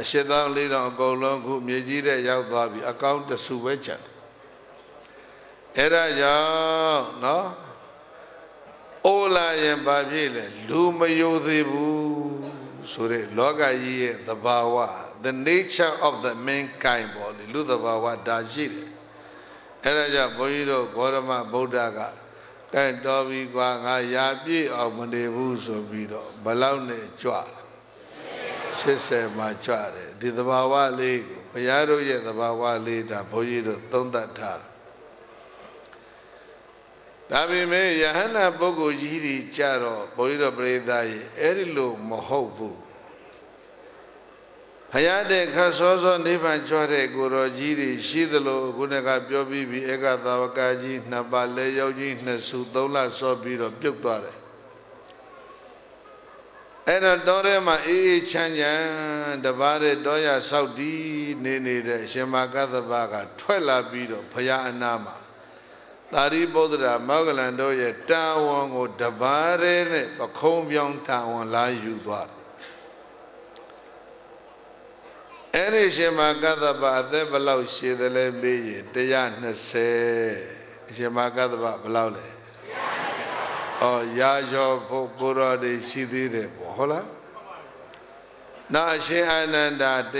အရှိသောလေးတော်အကုန်လုံးခုမြေကြီးတဲ့ရောက်သွားပြီအကောင့်တဆူပဲချန်အဲ့ဒါကြောင့်နော်အိုလာရင်ဘာဖြစ်လဲလူမယုံသေးဘူးဆိုတဲ့လောကကြီးရဲ့သဘာဝ the nature of the mankind ပေါ့လေလူသဘာဝဒါရှိတယ်အဲ့ဒါကြောင့်ဘုန်းကြီးတို့ဂေါရမဗုဒ္ဓကကဲတော်ပြီကွာငါရာပြည့်အောင်မနေဘူးဆိုပြီးတော့ဘလောက်နဲ့ကြွ 80မှာကြွတယ်ဒီသဘာဝလေးကိုဘုရားတို့ရဲ့သဘာဝလေးဒါဘုန်းကြီးတို့သုံးသပ်ထားဒါပေမဲ့ယဟန္တာပုဂ္ဂိုလ်ကြီးတွေကြတော့ဘုန်းကြီးတို့ပြိဿရဲ့အဲ့ဒီလိုမဟုတ်ဘူးဖယားတဲ့ခတ်စောစောနိဗ္ဗာန်ကြွတဲ့ကိုတော်ကြီးတွေရှိသလိုခုနကပြောပြီးပြီဧကသာဝကကြီးနှစ်ပါးလဲရောက်ကြီးနှစ်စုသုံးလစောပြီးတော့ပြုတ်သွားတယ် အဲ့တော့တောထဲမှာအေးအေးချမ်းချမ်းတပါးတဲ့တောရဆောက်တီးနေနေတဲ့အရှင်မကသဗ္ဗကထွက်လာပြီးတော့ဘုရားအနာမှာသာရိပုတ္တရာမောဂလန်တို့ရဲ့တာဝန်ကို တပါးတဲ့နဲ့ပခုံးပြောင်းတာဝန်လာယူသွားတယ်အဲ့ဒီရှင်မကတ္တပအသက်ဘယ်လောက်ရှည်တယ်လဲမေးရင်120ရှင်မကတ္တပဘယ်လောက်လဲ120 အော်ရာကျော်ဖို့ကိုရောတွေရှိသေးတယ်ပေါ့ဟုတ်လားနောက်အရှင်အာနန္ဒာ120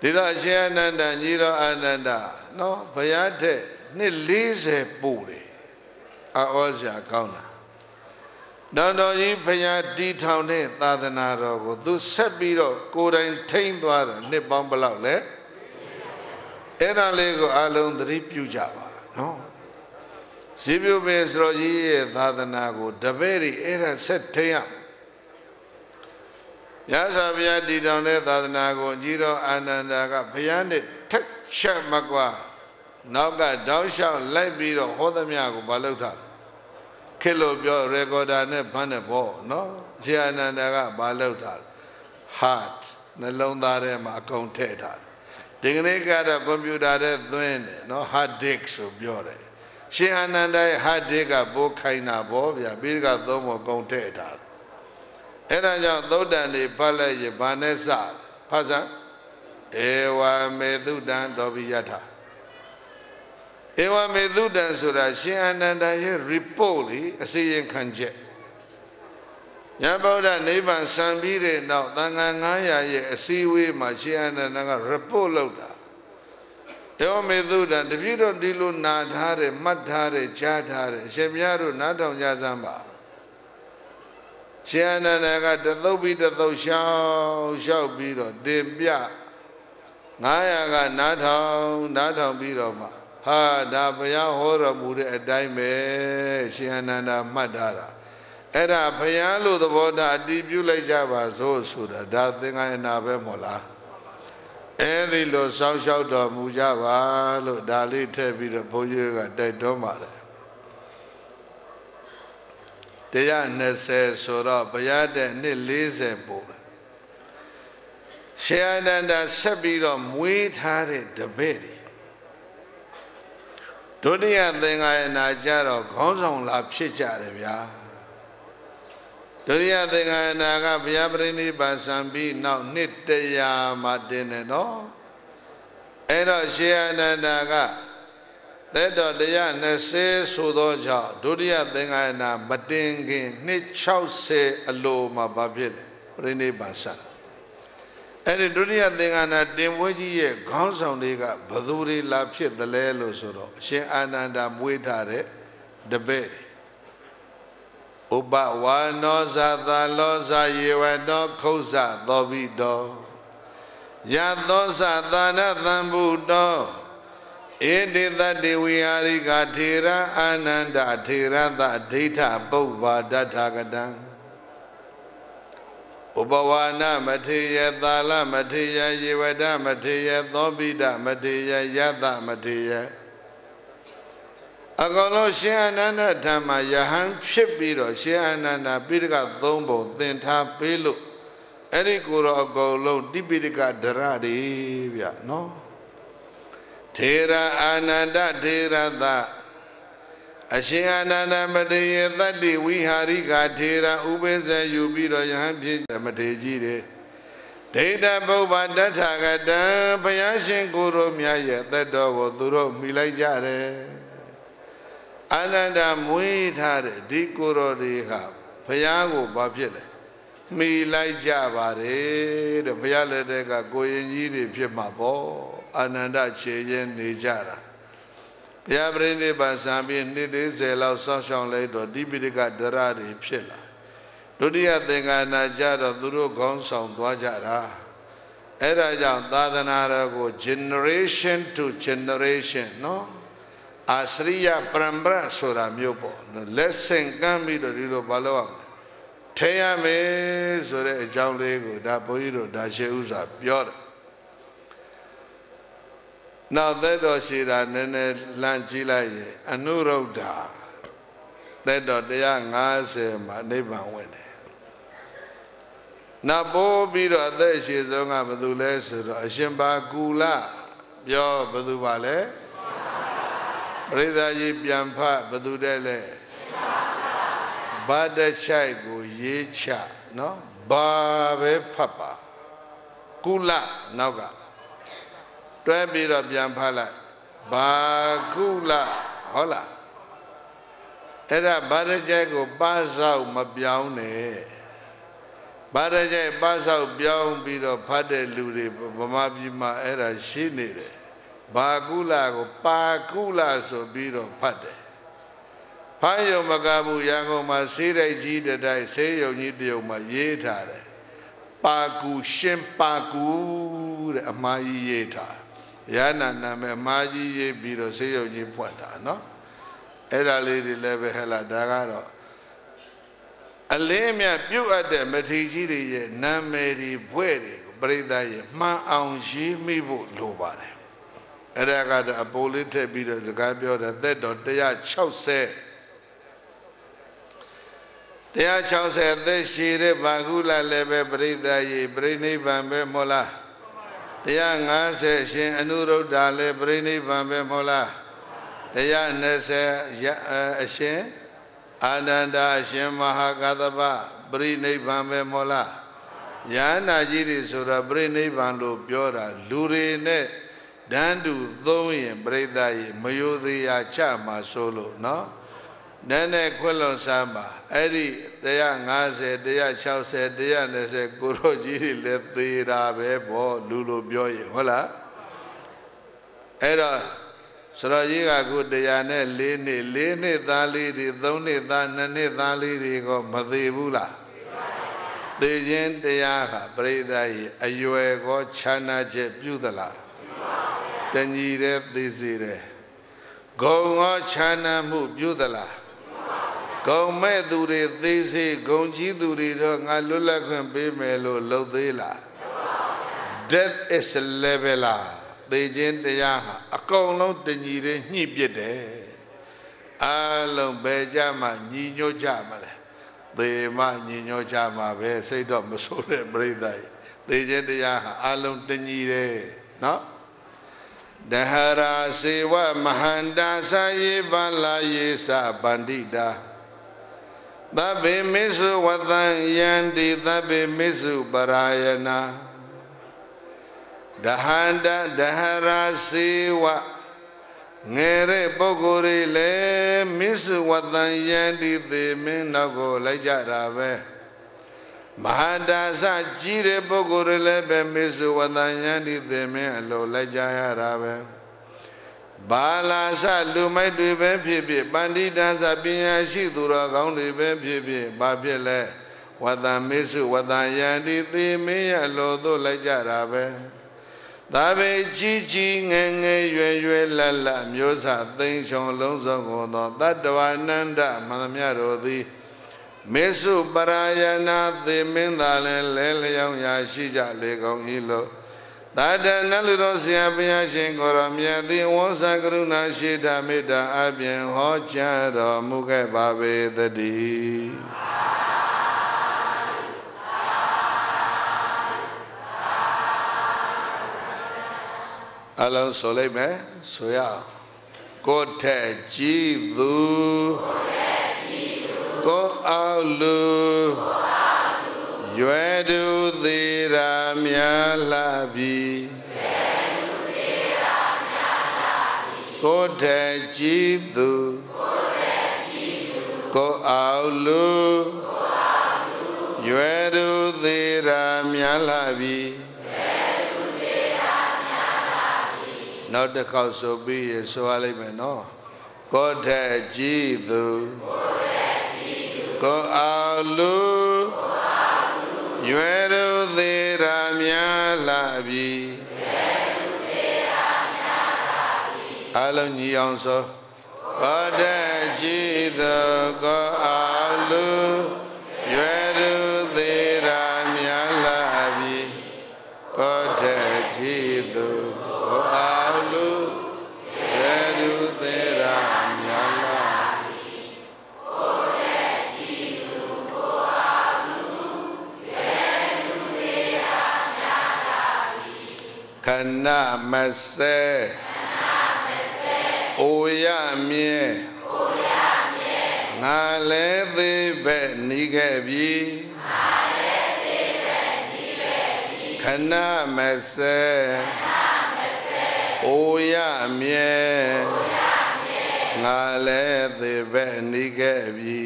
ဒီတော့အရှင်အာနန္ဒာညီတော်အာနန္ဒာနော်ဘုရားထက်နှစ်40ပို့တယ်အောစရာကောင်းတာတောင်တော်ကြီးဘုရားတီထောင်တဲ့သာသနာတော်ကိုသူဆက်ပြီးတော့ကိုယ်တိုင်ထိမ့်သွားတာနှစ်ပေါင်းဘယ်လောက်လဲအဲ့ဒါလေးကိုအလုံးသတိပြုကြပါနော် ဇေပြုပင်စတော်ကြီးရဲ့သာသနာကိုတပည့်တွေအဲ့ဒါဆက်ထိမ့်ရမြတ်စွာဘုရားတည်ထောင်တဲ့သာသနာကိုကြီးတော်အာနန္ဒာကဘုရားနဲ့ထက်ချက်မကွာနောက်ကတောက်လျှောက်လိုက်ပြီးတော့ဟောသမျှကိုမလုပ်တာခေလို့ပြောရေကော်ဒါနဲ့ဖမ်းတယ်ပေါ့နော်ရှင်အာနန္ဒာကမလုပ်တာ heart နှလုံးသားထဲမှာအကုန်ထည့်ထားဒီကနေ့ကတော့ကွန်ပျူတာထဲသွင်းတယ်နော် hard disk ဆိုပြောတယ် ရှင်အာနန္ဒာရဲ့ hard disk ကပိုးခိုင်းတာပေါ့ဗျာပြီးကသုံးဖို့ကုန်ထည့်ထားအဲ့ဒါကြောင့်သုတ်တန်တွေဖတ်လိုက်ရင်ဘာနဲ့စဖတ်စမ်းဧဝမေသုတံတော်ပိယထာဧဝမေသုတံဆိုတာရှင်အာနန္ဒာရဲ့ report လေအစီရင်ခံချက်ညဗုဒ္ဓနိဗ္ဗာန်စံပြီးတဲ့နောက်သံဃာ900ရဲ့အစည်းအဝေးမှာရှင်အာနန္ဒာက report လုပ်တာ ဧဝမေသုတံတပြည့်တော့ဒီလိုနာထားတယ်မှတ်ထားတယ်ကြားထားတယ်အရှင်မြတ်တို့နားထောင်ကြစမ်းပါရှင်အနန္ဒာကတသုတ်ပြီးတသုတ်ရှောင်းရှောက်ပြီးတော့တင်ပြ900ကနားထောင်နားထောင်ပြီးတော့မှဟာဒါဘုရားဟောတော်မူတဲ့အတိုင်းပဲရှင်အနန္ဒာမှတ်ထားတာအဲ့ဒါဘုရားလို့သဘောထားအတီးပြုလိုက်ကြပါစို့ဆိုတာဒါသင်္ကယနာပဲမို့လား အဲ့ဒီလိုစောင်းလျှောက်တော်မူကြပါလို့ဒါလေးထည့်ပြီးတော့ဘုန်းကြီးကတိုက်တွန်းပါတယ်120ဆိုတော့ဘုရားတဲ့နှစ်40ပို့တယ်ရှေးအနန္ဒဆက်ပြီးတော့မွေးထားတဲ့တပည့်တွေဒုတိယသင်္ဃာယနာကြတော့ခေါင်းဆောင်လာဖြစ်ကြတယ်ဗျာ ဒုတိယသင်္ဃာယနာကဘုရားပရိနိဗ္ဗာန်ဆံပြီးနောက်နှစ်တရာမှတင်တယ်နော်အဲ့တော့ရှေးအနန္ဒကသက်တော်120ဆိုသောကြောင့်ဒုတိယသင်္ဃာယနာမတင်ခင်နှစ်60အလိုမှာဘာဖြစ်လဲပြိဋိဘံဆတ်အဲ့ဒီဒုတိယသင်္ဃာနာတင်ပွဲကြီးရဲ့ခေါင်းဆောင်တွေကဘသူတွေလာဖြစ်တယ်လဲလို့ဆိုတော့အရှင်အာနန္ဒာမွေးထားတဲ့တပည့် ဥပဝါနောဇာသလောဇာယေဝတောခုဇသောဘိတောယသောဇာသာနသံဗုတောဧတိတတေဝိဟာရိကထေရအာနန္ဒထေရသဒိဋ္ဌပုပ္ပါဒဋ္ဌကတံဥပဝါနမထေယသာလမထေယယေဝဒမထေယသောပိဒမထေယယတမထေယ အကောင်လုံးရှင်အနန္ဒဓမ္မယဟန်ဖြစ်ပြီးတော့ရှင်အနန္ဒပိဋကသုံးပုံသင်ထားပေးလို့အဲ့ဒီကိုယ်တော်အကောင်လုံးတိပိဋကဒရတွေဗျနော်ထေရအာနန္ဒထေရသအရှင်အာနန္ဒမတေယသတ္တိဝိဟာရိကာထေရဥပိ္ပဇယူပြီးတော့ယဟန်ဖြစ်မထေကြီးတွေဒိဋ္ဌပုဗ္ဗတထာဂတံဘုရားရှင်ကိုယ်တော်မြတ်ရဲ့သက်တော်ကိုသူတို့မိလိုက်ကြတယ် အာနန္ဒမွေးထားတဲ့ဒီကိုယ်တော်တွေဟာဘုရားကိုဘာဖြစ်လဲမိလိုက်ကြပါတယ်တဲ့ဘုရားလက်ထက်ကကိုရင်ကြီးတွေဖြစ်မှာပေါ့အာနန္ဒခြေချင်းနေကြတာဘုရားပြိဋိဘံစံပြီးနှစ်40လောက်စောင့်ရှောက်လိုက်တော့ဒီပိဋကဒရတွေဖြစ်လာဒုတိယသင်္ကနာကြတော့သူတို့ခေါင်းဆောင်သွားကြတာအဲ့ဒါကြောင့်သာသနာတော်ကို generation to generation နော် အာစရိယပရံပရဆိုတာမျိုးပေါ့လက်ဆင့်ကမ်းပြီးတော့ဒီလိုမလုပ်အောင်ထဲရမယ်ဆိုတဲ့အကြောင်းလေးကိုဒါဘုန်းကြီးတို့ဒါရှေဥစွာပြောတယ်နောက်သက်တော်ရှိတာနည်းနည်းလမ်းကြည့်လိုက်ရင်အနုရုဒ္ဓသက်တော်150မှာနိဗ္ဗာန်ဝင်တယ်နောက်ပိုးပြီးတော့အသက်ရှိဆုံးကဘယ်သူလဲဆိုတော့အရှင်ဘာကူလပြောဘယ်သူပါလဲ ပရိသတ်ကြီးပြန်ဖတ်ဘယ်သူတဲ့လဲဘာတချိုက်ကိုရေးချနော်ဘာပဲဖတ်ပါကုလနောက်ကတွဲပြီးတော့ပြန်ဖတ်လိုက်ဘာကုလဟုတ်လားအဲ့ဒါဘာတချိုက်ကိုပါဆောက်မပြောင်းနဲ့ဘာတချိုက်ပါဆောက်ပြောင်းပြီးတော့ဖတ်တဲ့လူတွေဗမာပြည်မှာအဲ့ဒါရှိနေတယ် ဘာကုလကိုပါကုလဆိုပြီးတော့ဖတ်တယ်ဖားယုံမကဘူးရန်ကုန်မှာဆေးတိုက်ကြီးတတိုက်ဆေးရုံကြီးတရုံမှာရေးထားတယ်ပါကူရှင်ပါကူတဲ့အမှားကြီးရေးထားရဟနာနာမည်အမှားကြီးရေးပြီးတော့ဆေးရုံကြီးဖွင့်တာနော်အဲ့ဒါလေးတွေလည်းပဲဟဲ့လားဒါကတော့အလင်းမြပြုတ်အပ်တဲ့မထေကြီးတွေရဲ့နာမည်တွေဘွဲ့တွေကိုပြိဿရဲ့မှန်အောင်ရေးမိဖို့လိုပါတယ် အဲ့ဒါကတော့အပိုလေးထည့်ပြီးတော့စကားပြောတယ်သက်တော်160 160အသက်ရှိတဲ့ဘာကုလလည်းပဲပြိဿရေပြိနိဗ္ဗာန်ပဲမို့လား150ရှင်အနုရုဒ္ဓလည်းပြိနိဗ္ဗာန်ပဲမို့လား120အရှင်အာနန္ဒာအရှင်မဟာကသဗပြိနိဗ္ဗာန်ပဲမို့လားယန္နာကြီးတွေဆိုတာပြိနိဗ္ဗာန်လို့ပြောတာလူတွေနဲ့ ဒန်းတူသုံးရင်ပြိဿရေမယိုသေးရာချမှာဆိုလို့နော်နည်းနည်းခွလွန်စမ်းပါအဲ့ဒီ150 160 120ကိုရောကြီးတွေလည်းသေးတာပဲပေါ့လူလိုပြောရင်ဟုတ်လားအဲ့တော့စရောကြီးကခုတရားနဲ့၄နှစ်၄နှစ်သားလေးတွေ၃နှစ်သား၂နှစ်သားလေးတွေကမသေးဘူးလားသေခြင်းတရားဟာပရိသတ်ရဲ့အရွယ်ကောခြားနာချက်ပြုသလား တညီတဲ့သေစေတယ်ဂုံကောခြားနာမှုပြုသလားဂုံမဲ့သူတွေသေးစေဂုံကြီးသူတွေတော့ငါလွတ်လပ်ခွင့်ပေးမယ်လို့လှုပ်သေးလား death is level လားသေခြင်းတရားဟာအကုန်လုံးတညီတွေညှိပစ်တယ်အလုံးပဲကြမှာညီညွတ်ကြမှာလဲသေမညီညွတ်ကြမှာပဲစိတ်တော့မဆိုးတဲ့ပြိဿရဲ့သေခြင်းတရားဟာအလုံးတညီတယ်နော် ဒဟရာစေဝမဟန္တာစာယေပလာယေသဗန္တိတာသဗ္ဗေမိစုဝတံယန္တိသဗ္ဗေမိစုပရာယနာဒဟန္တဒဟရာစေဝငယ်တဲ့ပုဂ္ဂိုလ်တွေလည်းမိစုဝတံယန္တိသေမင်းနောက်ကိုလိုက်ကြတာပဲ မဟာဒါစကြီးတဲ့ပုဂ္ဂိုလ်တွေလည်းပဲမိစုဝတံယန္တိသေမင်းအလိုလိုက်ကြရတာပဲဘာလာစလူမိုက်တွေပဲဖြစ်ဖြစ်ပန္တိတသပညာရှိသူတော်ကောင်းတွေပဲဖြစ်ဖြစ်ဘာဖြစ်လဲဝတ္တမေစုဝတ္တယန္တိသေမင်းရလို့သို့လိုက်ကြတာပဲဒါပဲကြီးကြီးငယ်ငယ်ရွယ်ရွယ်လတ်လတ်မျိုးစသိမ့်ချုံလုံးစုံကုန်သောတတ္တဝနန္ဒမန္တမြတော်သည် မေစုပရာယနာသေမင်းသာလဲလဲလျောင်းရာရှိကြလေကုန်၏လို့သာတနလူတော်ဆရာဘုရားရှင်ကိုရောမြတ်သည်ဝေါဇကရုဏာရှိတာမေတ္တာအပြင်ဟောကြားတော်မူခဲ့ပါပေသတည်းအလုံးဆိုလိုက်မယ်ဆိုရအောင်ကိုထက်ကြည်သူကိုအောင် လူရွယ်သူသေးရာများလာပြီကိုထက်ကြည်သူကိုအောင်လူရွယ်သူသေးရာများလာပြီနောက်တစ်ခေါက်ဆိုပြီးရဆိုရလိမ့်မယ်နော်ကိုထက်ကြည်သူကို အောင်လူရွယ်သူသေးရာများလာပြီအလုံးညီအောင်ဆိုကိုထက်ကြည်သူကိုအော ခဏမစဲအိုရမြဲငါလည်းသေးပဲနေခဲ့ပြီခဏမစဲအိုရမြဲငါလည်းသေးပဲနေခဲ့ပြီ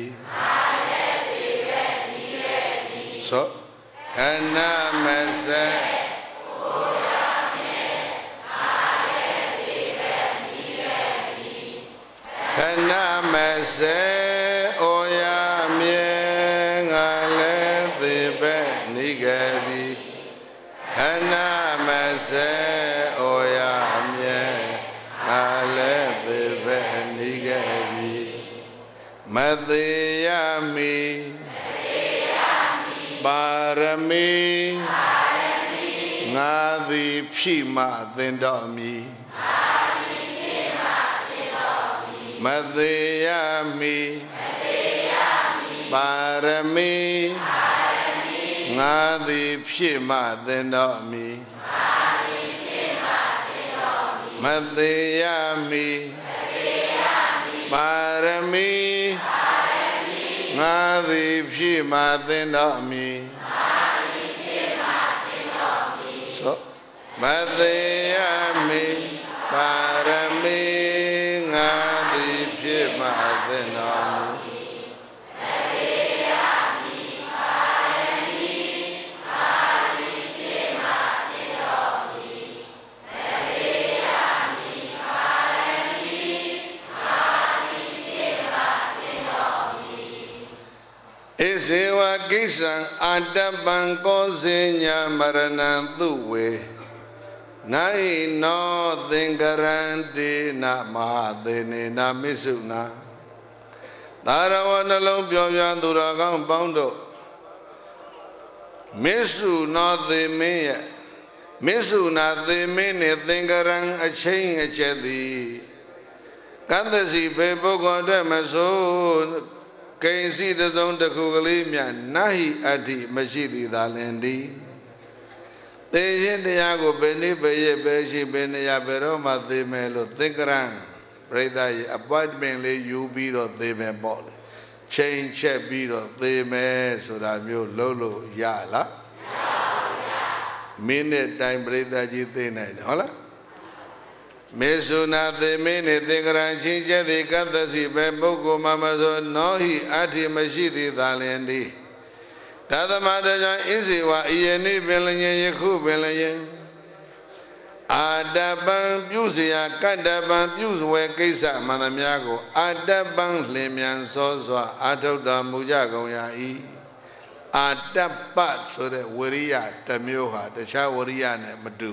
ဆိုခဏမစဲ ခဏမစဲအိုရမြဲငါလည်းသေးပဲနေခဲ့ပြီခဏမစဲအိုရမြဲငါလည်းသေးပဲနေခဲ့ပြီမသေးရမီပါရမီငါသည်ဖြိမသင်တော်မူ မသေးရမီပါရမီငါသည်ဖြစ်မှသင်တော်မီမသေးရမီပါရမီငါသည်ဖြစ်မှသင်တော်မီဆိုမသေးရမီပါရမီငါသည် ဖြစ်မှသင်တော်မူဣဇေဝကိစ္ဆံအာတပံကောစေညာမရဏံသူဝေ နိုင်နောသင်္ကရန္တိနမဟာသေနေနမစ္ဆုနာသာရဝနှလုံးပြောပြသူတော်ကောင်းပေါင်းတို့မစ္ဆုနောသေမင်းရဲ့မစ္ဆုနာသေမင်းနဲ့သင်္ကရံအချင်းအချက်သည်ကန္တစီဘေပုဂ္ဂိုလ်အတွက်မဆိုကိဉ္စီတစုံတစ်ခုကလေးမြနာဟိအတ္တိမရှိသည်သာလင်သည် သေခြင်းတရားကိုဘယ်နည်းဘယ်ရက်ပဲရှိဘယ်နေရာဘယ်တော့မှသိမယ်လို့သင်္ကရံပြိဿရဲ့ appointment လေးယူပြီးတော့သိမယ်ပေါ့လေချိန်ချက်ပြီးတော့သိမယ်ဆိုတာမျိုးလုပ်လို့ရလားမင်းနဲ့တိုင်ပြိဿကြီးသိနိုင်တယ်ဟုတ်လားမေဆုနာသေမင်းနဲ့သင်္ကရံချင်းချက်သည်ကတ္တစီပဲပုဂ္ဂိုလ်မှမဆိုနောဟိအဋ္ဌိမရှိသည်သာလင်သည် ဒါသမတကြောင့်အင်းစီဝါဤယနေ့ပင်လျင်ယခုပင်လျင်အာတပံပြုစရာကတ္တပံပြုစွယ်ကိစ္စမှန်သမျှကိုအာတပံလင်မြန်စောစွာအာထုတ်တော်မူကြကုန်ရာ၏အာတပဆိုတဲ့ဝရိယတစ်မျိုးဟာတခြားဝရိယနဲ့မတူ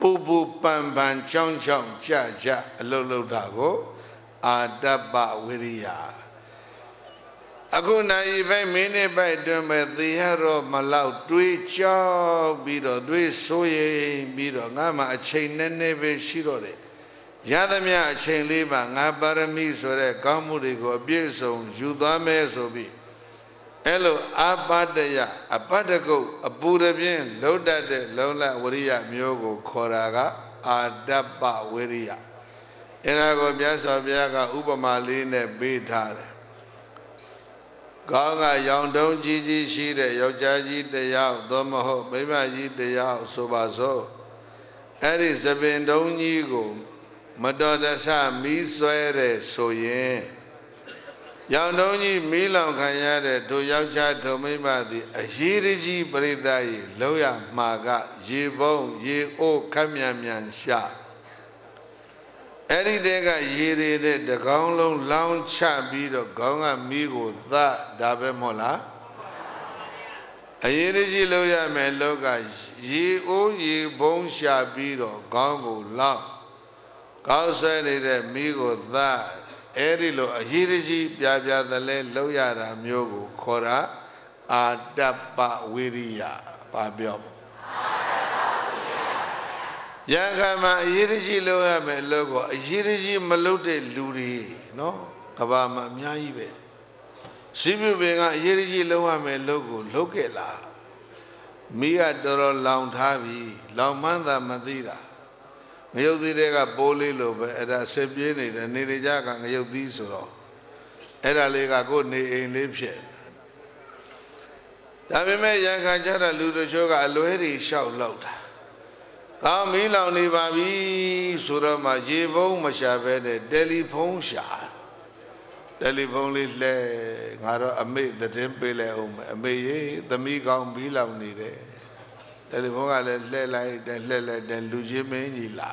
ပူပူပန်ပန်ချောင်းချောင်းကြကြအလုလုတာကိုအာတပဝရိယ အခုနိုင်ပဲမိနစ်ပဲတွင်ပဲသေရတော့မလောက်တွေးကြောက်ပြီးတော့တွေးဆိုးရင်ပြီးတော့ငါမှအချိန်နည်းနည်းပဲရှိတော့တယ်ရသမျှအချိန်လေးပါငါပါရမီဆိုတဲ့ကောင်းမှုတွေကိုအပြည့်စုံယူသွားမယ်ဆိုပြီးအဲ့လိုအပတ္တယအပတ္တကုတ်အပူရပြင်းလှုပ်တတ်တဲ့လုံလဝရိယမျိုးကိုခေါ်တာကအာတ္တပဝိရိယအဲ့ဒါကိုမြတ်စွာဘုရားကဥပမာလေးနဲ့ပေးထားတယ် ကောင်းကရောင်တုံးကြီးကြီးရှိတဲ့ယောက်ျားကြီးတယောက်သို့မဟုတ်မိန်းမကြီးတယောက်ဆိုပါစို့အဲ့ဒီသပင်တုံးကြီးကို မတော်တဆမီးဆွဲတဲ့ဆိုရင်ရောင်တုံးကြီးမီးလောင်ခံရတဲ့တို့ယောက်ျားတို့မိန်းမသည်အရေးကြီးပရိသတ်ကြီးလောက်ရမှာက ရေပုံးရေအိုးခက်မြန်မြန်ရှာ အဲ့ဒီတဲကရေတွေတဲ့တကောင်းလုံးလောင်းချပြီးတော့ခေါင်းကမီးကိုသဒါပဲမဟုတ်လားအရေးကြီးလို့ရမယ်လောကရေအိုးရေဘုံရှာပြီးတော့ခေါင်းကိုလောင်းကောင်းဆွဲနေတဲ့မီးကိုသအဲ့ဒီလိုအရေးကြီးပြပြသလဲလောက်ရတာမျိုးကိုခေါ်တာအာတပ္ပဝိရိယပါပြော ရံခါမှာအရေးကြီးလို့ရမယ်လို့ကိုအရေးကြီးမလုပ်တဲ့လူတွေနော်ကဘာမှာအများကြီးပဲရှိပြုပင်ကအရေးကြီးလုပ်ရမယ်လို့ကိုလုပ်ခဲ့လားမိကတော်တော်လောင်ထားပြီလောင်မှန်းသာမသိတာငရုတ်သီးတွေကပိုးလေးလိုပဲအဲ့ဒါဆက်ပြေးနေတယ်နေနေကြကငရုတ်သီးဆိုတော့အဲ့ဒါလေးကကိုယ်နေအိမ်လေးဖြစ်ဒါပေမဲ့ရံခါကြတဲ့လူတို့ချို့ကအလွဲတွေလျှောက်လောက်တာ ကောင်းမီးလောင်နေပါပြီဆိုတော့မှရေဖုံးမရှာပဲနဲ့တယ်လီဖုန်းရှာတယ်လီဖုန်းလေးလှဲငါတော့အမေသတင်းပေးလိုက်အောင်မယ်အမေရေသမီးကောင်းမီးလောင်နေတယ်တယ်လီဖုန်းကလည်းလှဲလိုက်တယ်လှဲလိုက်တယ်လူချင်းမင်းကြီးလာ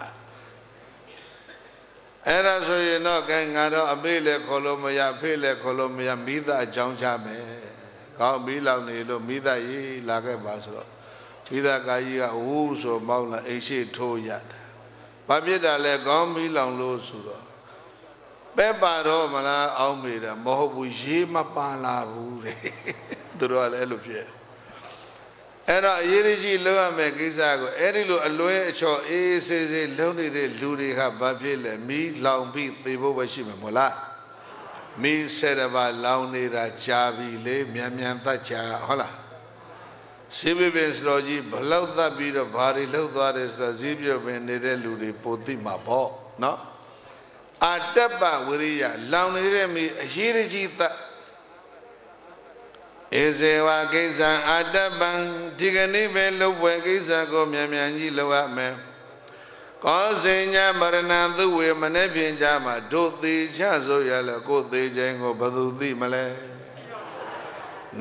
အဲ့ဒါဆိုရင်တော့ကဲငါတော့အမေလည်းခေါ်လို့မရဖေးလည်းခေါ်လို့မရမိသားအကြောင်းချမယ်ကောင်းမီးလောင်နေလို့မိသားရေးလာခဲ့ပါဆိုတော့ မိသားကာကြီးကဝူးဆိုမောင်းလာအိမ်ရှိထိုးရတယ်။ဘာဖြစ်တာလဲခေါင်းမီးလောင်လို့ဆိုတော့ပဲပါတော့မလားအောင်းမိတယ်မဟုတ်ဘူးရေးမပန်လာဘူးတဲ့။သူတို့ကလည်းအဲ့လိုဖြစ်။အဲ့တော့အရေးကြီးလုပ်ရမယ့်ကိစ္စကိုအဲ့ဒီလိုအလွဲအချော်အေးဆေးဆေးလုံးနေတဲ့လူတွေကဘာဖြစ်လဲမီးလောင်ပြီးသေဖို့ပဲရှိမှာမဟုတ်လား။မီးဆယ်တပါလောင်နေတာကြာပြီလေမြန်မြန်တတ်ချာဟုတ်လား။ ရှိဘပင်စတော်ကြီးဘလောက်သတ်ပြီးတော့ဘာတွေလှုပ်သွားတယ်ဆိုတော့ဇီးပြုတ်ပင်နေတဲ့လူတွေပိုသိမှာပေါ့နော်အာတပ္ပဝရိယလောင်နေတဲ့မိအရေးကြီးသတ်ဧဇေဝကိစ္စံအာတပံဒီကနေ့ပဲလှုပ်ပွဲကိစ္စကိုမြန်မြန်ကြီးလုပ်ရမယ်ကောစင်ညာမရဏသုဝေမနေ့ပြင်ကြမှာတို့သေးချဆိုရလဲကိုသေးခြင်းကိုဘယ်သူသိမလဲ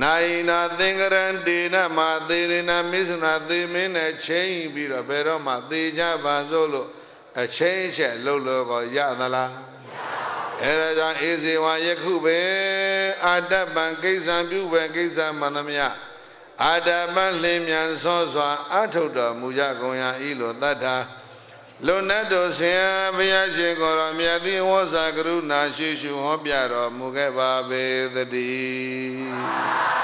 နိုင်နာသင်္ကရံဒေနမာသေရဏမိစ္ဆနာသေမင်းနဲ့ချိန်ပြီးတော့ဘယ်တော့မှသေကြပါစို့လို့အချိန်ချက်လှုပ်လို့ကိုရသလားအဲဒါကြောင့်အေဇေဝယခုပဲအာတပံကိစ္စံပြုပဲကိစ္စမှန်သမျှအာတပံလင်းမြန်စောစွာအထုတ်တော်မူကြကုန်ရာဤလိုတတ်တာ လွန်တ်တော်ဆရာဘုရားရှင်ကိုယ်တော်မြတ်သည့်ဝေါစာကရုဏာရှိရှုဟောပြတော်မူခဲ့ပါပေသတည်း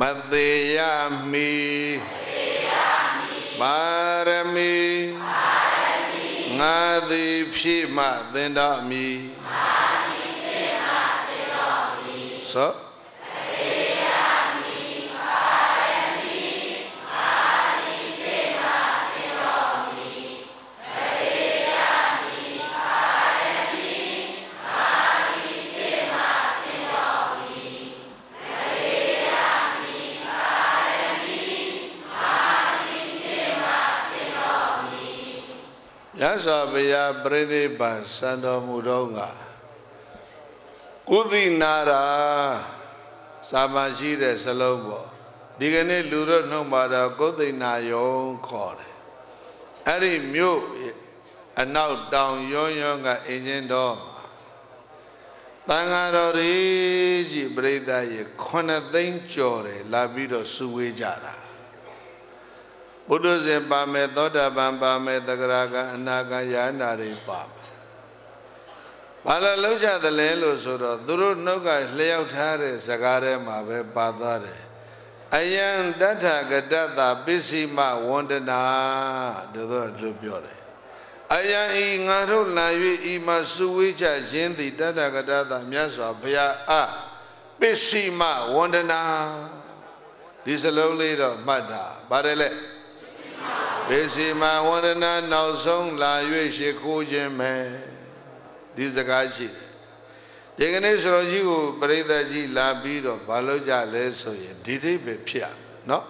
မသေးရမီပါရမီငါသည်ဖြည့်မှသင်တော်မီ ရသော်ဘုရားပြိဋိဘံစံတော်မူတော့ကကုသိနာရာစာမရှိတဲ့စလုံးပေါ့ဒီကနေ့လူတို့နှုတ်ပါတော့ကုသိနာယုံခေါ်တယ်အဲ့ဒီမြို့အနောက်တောင်ရွံ့ရွံ့ကအင်းချင်းတော်တန်ဃာတော်ကြီးပြိဋ္ဌာရေ9သိန်းကျော်တယ်လာပြီးတော့စုဝေးကြတာ ဘုဒ္ဓဇင်ပါမယ်သောတာပန်ပါမယ်သဂရကအနာဂံယာနာတွေပါဘာလို့လောက်ကြသလဲလို့ဆိုတော့သူတို့နှုတ်ကလျှောက်ထားတဲ့စကားထဲမှာပဲပါသွားတယ်အယံတထကတတ္တပစ္စည်းမဝန္ဒနာတို့တော့လို့ပြောတယ်အယံဤငါတို့လာ၍ဤမှာစုဝေးကြခြင်းသည်တထကတတ္တမြတ်စွာဘုရားအပစ္စည်းမဝန္ဒနာဒဒီစလုံးလေးတော့မှတ်တာပါတယ်လေ ဘေစီမဝန္ဒနာနောက်ဆုံးလာ၍ရှိခိုးခြင်းပဲဒီစကားရှိတယ်ဒီကနေ့ဆိုတော့ကြီးကိုပရိသတ်ကြီးလာပြီးတော့ဘာလို့ကြလဲဆိုရင်ဒီသိပဲဖြစ်ရနော်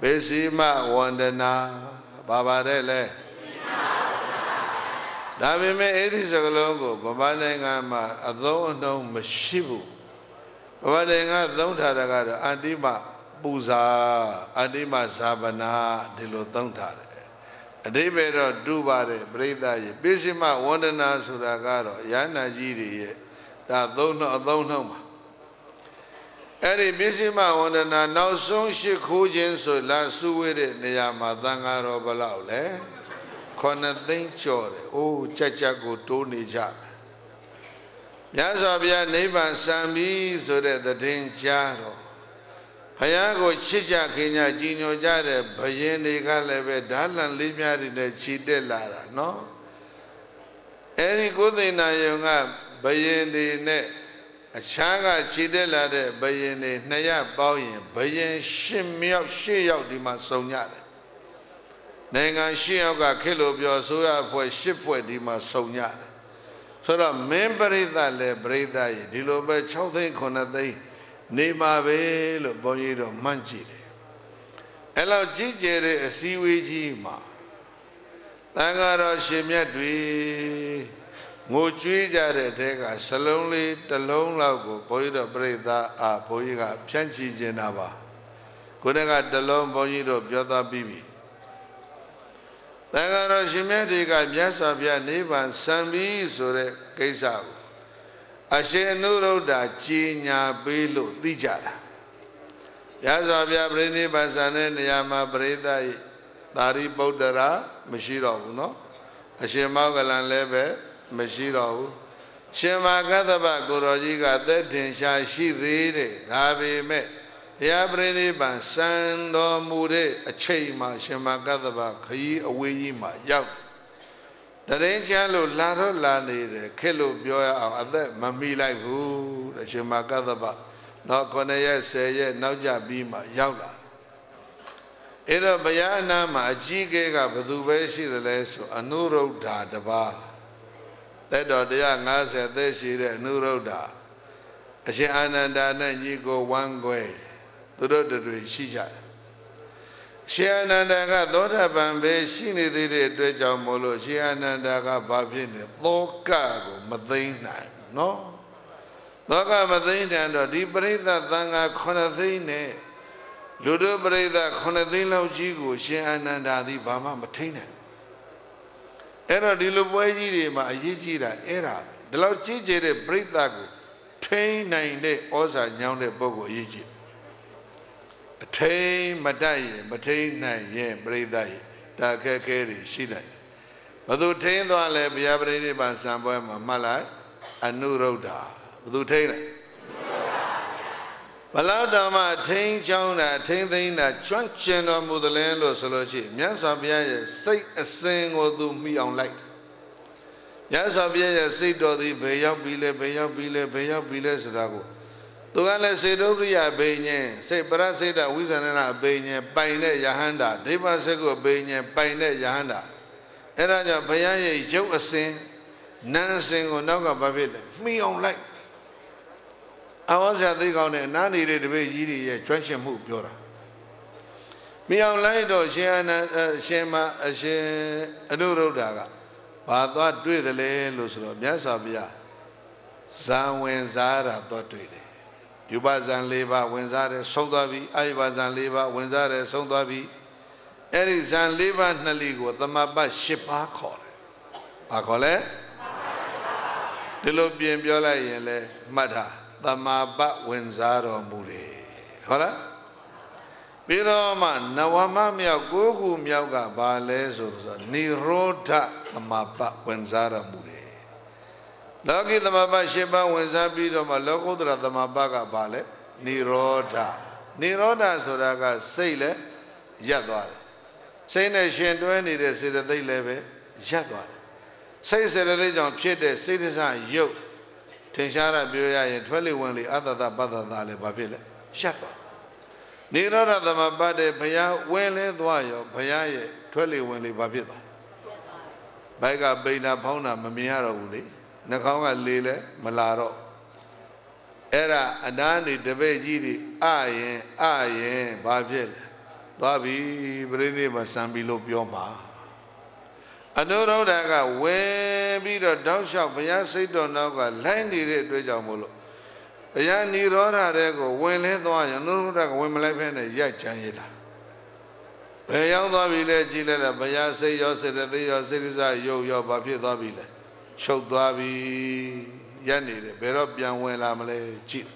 ဘေစီမဝန္ဒနာဘာပါတယ်လဲဒါပေမဲ့အဲ့ဒီစကလုံးကိုဗမာနိုင်ငံမှာအသုံးအနှုန်းမရှိဘူးဗမာနိုင်ငံသုံးထားတာကတော့အန္တိမ ပူဇာအန္တိမဇာပနာဒီလိုသုံးထားတယ်အတိပ္ပယ်တော့တူပါတယ်ပြိဿရဲ့ပိစိမဝန္ဒနာဆိုတာကတော့ရဟနာကြီးတွေရဲ့ဒါသုံးနှုန်းအသုံးနှုန်းပါအဲ့ဒီပိစိမဝန္ဒနာနောက်ဆုံးရှိခိုးခြင်းဆိုလာစုဝေးတဲ့နေရာမှာသံဃာတော်ဘလောက်လဲခொနှစ်သိန်းကျော်တယ်။အိုးကြက်ကြက်ကိုတိုးနေကြတယ်။မြတ်စွာဘုရားနိဗ္ဗာန်စံပြီဆိုတဲ့သတင်းကြားတော့ဘု ရားကိုချစ်ကြခင်ကြကြီးညိုကြတဲ့ဘယင်တွေကလည်းပဲဓာလန်လေးများတွေနဲ့ခြိတက်လာတာနော်။အဲဒီကိုသိဏယုံကဘယင်တွေနဲ့အခြားကခြိတက်လာတဲ့ဘယင်တွေနှစ်ရပေါင်းရင်ဘယင်ရှစ်မြောက်ရှစ်ယောက်ဒီမှာစုံကြတယ်နိုင်ငံရှစ်ယောက်ကခေလို့ပြောဆိုရဖွဲ့ရှစ်ဖွဲ့ဒီမှာစုံကြတယ်ဆိုတော့မင်းပရိသတ်လည်းပရိသတ်ကြီးဒီလိုပဲ6သိန်း9သိန်း နေမှာပဲလို့ဘုန်းကြီးတို့မှန်းကြည့်တယ်အဲ့လောက်ကြည်ကျယ်တဲ့အစည်းအဝေးကြီးမှာတန်ဃာတော်ရှင်မြတ်တွေငိုကြွေးကြတဲ့အထက်ကစလုံးလေးတစ်လုံးလောက်ကိုဘုန်းကြီးတို့ပြိဿအာဘုန်းကြီးကဖြန့်ချီခြင်းတာပါခုနကတစ်လုံးဘုန်းကြီးတို့ပြောသားပြီးပြီတန်ဃာတော်ရှင်မြတ်တွေကမြတ်စွာဘုရားနိဗ္ဗာန်စံပြီးဆိုတဲ့ကိစ္စကို အရှင်အနုရုဒ္ဓကြီးညာပေးလို့သိကြတာမြတ်စွာဘုရားပြိဋိဘံစံတဲ့နေရာမှာပရိသတ်သာရိပုတ္တရာမရှိတော့ဘူးเนาะအရှင်မောဂလန်လည်းပဲမရှိတော့ဘူးရှင်မာကသဗ္ဗကိုရောကြီးကသက်ထင်ရှားရှိသေးတယ်ဒါပေမဲ့ဘုရားပြိဋိဘံစံတော်မူတဲ့အချိန်မှာရှင်မာကသဗ္ဗခရီးအဝေးကြီးမှာရောက်တ ရင်ချမ်းလို့လာတော့လာနေတယ်ခက်လို့ပြောရအောင်အသက်မမီလိုက်ဘူးတဲ့ရှင်မာကသဗ္ဗနောက်9ရက်10ရက်နောက်ကြပြီးမှရောက်လာအဲ့တော့ဘုရားအနာမှာအကြီးကဲကဘသူပဲရှိသလဲဆိုအနုရုဒ္ဓတပါးသက်တော်150သက်ရှိတဲ့အနုရုဒ္ဓအရှင်အာနန္ဒာနဲ့ညီကိုဝမ်းခွဲသူတို့တွေရှိကြတယ် ရှင်အာနန္ဒာကသောတာပန်ပဲရှိနေသေးတဲ့အတွက်ကြောင့်မို့လို့ရှင်အာနန္ဒာကဘာဖြစ်နေသောကကိုမသိမ့်နိုင်နော်သောကမသိမ့်နိုင်တော့ဒီပရိသတ်သံဃာ9သိန်းနဲ့လူတို့ပရိသတ်9သိန်းလောက်ကြီးကိုရှင်အာနန္ဒာသည်ဘာမှမထိန်နိုင်အဲ့တော့ဒီလိုပွဲကြီးတွေမှာအရေးကြီးတာအဲ့ဒါဒီလောက်ကြီးကျယ်တဲ့ပရိသတ်ကိုထိန်နိုင်တဲ့ဩဇာညောင်းတဲ့ပုဂ္ဂိုလ်အရေးကြီး အထိန်မတတ်ရင်မထိန်နိုင်ရင်ပြိဿရေဒါခက်ခဲတွေရှိနိုင်ဘသူထိန်သွားလဲဘုရားပရိနိဗ္ဗာန်စံပွဲမှာမှတ်လိုက်အနုရုဒ္ဓဘသူထိန်လဲဘလောက်တော်မှထိန်ချောင်းတာထိန်သိမ်းတာကျွမ်းကျင်တော်မူသလဲလို့ဆိုလို့ရှိရင်မြတ်စွာဘုရားရဲ့စိတ်အစဉ်ကိုသူမိအောင်လိုက်မြတ်စွာဘုရားရဲ့စိတ်တော်သည်ဘယ်ရောက်ပြီလဲဘယ်ရောက်ပြီလဲဘယ်ရောက်ပြီလဲဆိုတာကို သူကလည်းစေတုပ္ပရိယဘေညင်စိတ်ပရစိတ်တဝိဇ္ဇနနာဘေညင်ပိုင်တဲ့ယဟန္တာဒိဗ္ဗစကုဘေညင်ပိုင်တဲ့ယဟန္တာအဲ့ဒါကြောင့်ဘုရားရဲ့ရုပ်အစဉ်နာမ်အစဉ်ကိုနောက်ကဘာဖြစ်လဲမှီအောင်လိုက်အဝါဆရာသိကောင်းတဲ့အနားနေတဲ့တပည့်ကြီးတွေရဲ့ကျွမ်းကျင်မှုပြောတာမှီအောင်လိုက်တော့ရှင်အနန္ရှင်မအရှင်အနုရုဒ္ဓကဘာသွားတွေ့တယ်လဲလို့ဆိုတော့မြတ်စွာဘုရားဇံဝင်စားတာသွားတွေ့တယ် ယူပဇံ၄ပါးဝင်စားတယ်ဆုံးသွားပြီအာယုပဇံ၄ပါးဝင်စားတယ်ဆုံးသွားပြီအဲ့ဒီဇံ၄ပါးနှစ်လီကိုသမပတ်၈ပါးခေါ်တယ်ဘာခေါ်လဲဒီလိုပြင်ပြောလိုက်ရင်လဲမှတ်တာသမပတ်ဝင်စားတော်မူတယ်ဟုတ်လားပြီးတော့မှနဝမမြောက်ကိုးခုမြောက်ကဘာလဲဆိုတော့နိရောဓသမပတ်ဝင်စားတော်မူတယ် လောကီသမပတ်၈ပါးဝင်စားပြီးတော့မှလောကုတ္တရသမပတ်ကဘာလဲနိရောဓနိရောဓဆိုတာကစိတ်လည်းရပ်သွားတယ်စိတ်နဲ့ရှင်တွဲနေတဲ့စေတသိက်လည်းပဲရပ်သွားတယ်စိတ်စေတသိက်ကြောင့်ဖြစ်တဲ့စိတ်တစရုပ်ထင်ရှားတာပြောရရင်ထွက်လေဝင်လေအတ္တတပတ္တတာလည်းဘာဖြစ်လဲရပ်သွားနိရောဓသမပတ်တဲ့ဘုရားဝင်လဲသွားရောဘုရားရဲ့ထွက်လေဝင်လေဘာဖြစ်သွားဘိုက်ကပိန်တာဖောင်းတာမမြင်ရတော့ဘူးလေ နှာခေါင်းကလေလဲမလာတော့အဲ့ဒါအနားနေတပည့်ကြီးတွေအရင်အရင်ဘာဖြစ်လဲသွားပြီပြိဋိမဆံပြီလို့ပြောမှာအနုရုဒ္ဓကဝင်ပြီးတော့တောက်လျှောက်ဘုရားစိတ်တော်နောက်ကလိုင်းနေတဲ့အတွက်ကြောင့်မို့လို့ဘုရားនិရောဓတဲ့ကိုဝင်လဲသွားရင်အနုရုဒ္ဓကဝင်မလိုက်ဖဲနဲ့ရိုက်ချမ်းရတာဘယ်ရောက်သွားပြီလဲကြည်လိုက်တာဘုရားစိတ်ရောစေတသိက်ရောစေတစရုပ်ရောဘာဖြစ်သွားပြီလဲ ချုပ်သွားပြီရက်နေတယ်ဘယ်တော့ပြန်ဝင်လာမလဲကြည့်